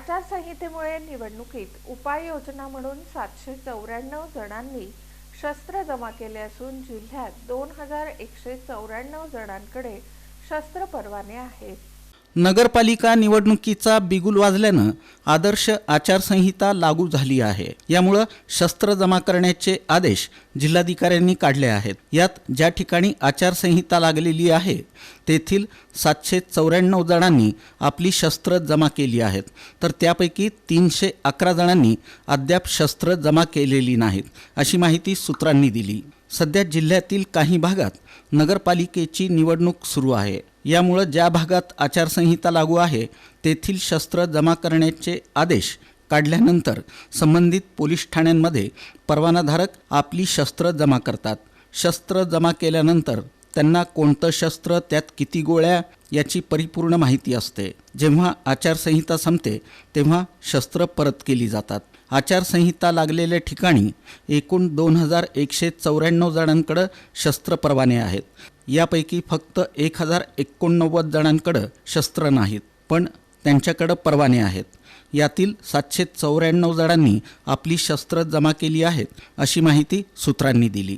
आचारसंहितेमुळे निवडणुकीत उपाययोजना म्हणून सातशे चौऱ्याण्णव जणांनी शस्त्र जमा केले असून जिल्ह्यात दोन हजार एकशे चौऱ्याण्णव जणांकडे शस्त्र परवाने आहेत. नगरपालिका निवडणुकीचा बिगुल वाजल्यानं आदर्श आचारसंहिता लागू झाली आहे. यामुळं शस्त्र जमा करण्याचे आदेश जिल्हाधिकाऱ्यांनी काढले आहेत. यात ज्या ठिकाणी आचारसंहिता लागलेली आहे तेथील सातशे चौऱ्याण्णव जणांनी आपली शस्त्र जमा केली आहेत. तर त्यापैकी तीनशे अकरा जणांनी अद्याप शस्त्र जमा केलेली नाहीत अशी माहिती सूत्रांनी दिली. सध्या जिल्ह्यातील काही भागात नगरपालिकेची निवडणूक सुरू आहे. यामुळं ज्या भागात आचारसंहिता लागू आहे तेथील शस्त्र जमा करण्याचे आदेश काढल्यानंतर संबंधित पोलीस ठाण्यांमध्ये परवानाधारक आपली शस्त्र जमा करतात. शस्त्र जमा केल्यानंतर त्यांना कोणतं शस्त्र त्यात किती गोळ्या याची परिपूर्ण माहिती असते. जेव्हा आचारसंहिता संपते तेव्हा शस्त्र परत केली जातात. आचारसंहिता लागलेल्या ठिकाणी एकूण दोन हजार एकशे चौऱ्याण्णव जणांकडं शस्त्र परवाने आहेत. यापैकी फक्त एक हजार एकोणनव्वद जणांकडं शस्त्र नाहीत पण त्यांच्याकडं परवाने आहेत. यातील सातशे चौऱ्याण्णव जणांनी आपली शस्त्र जमा केली आहेत अशी माहिती सूत्रांनी दिली.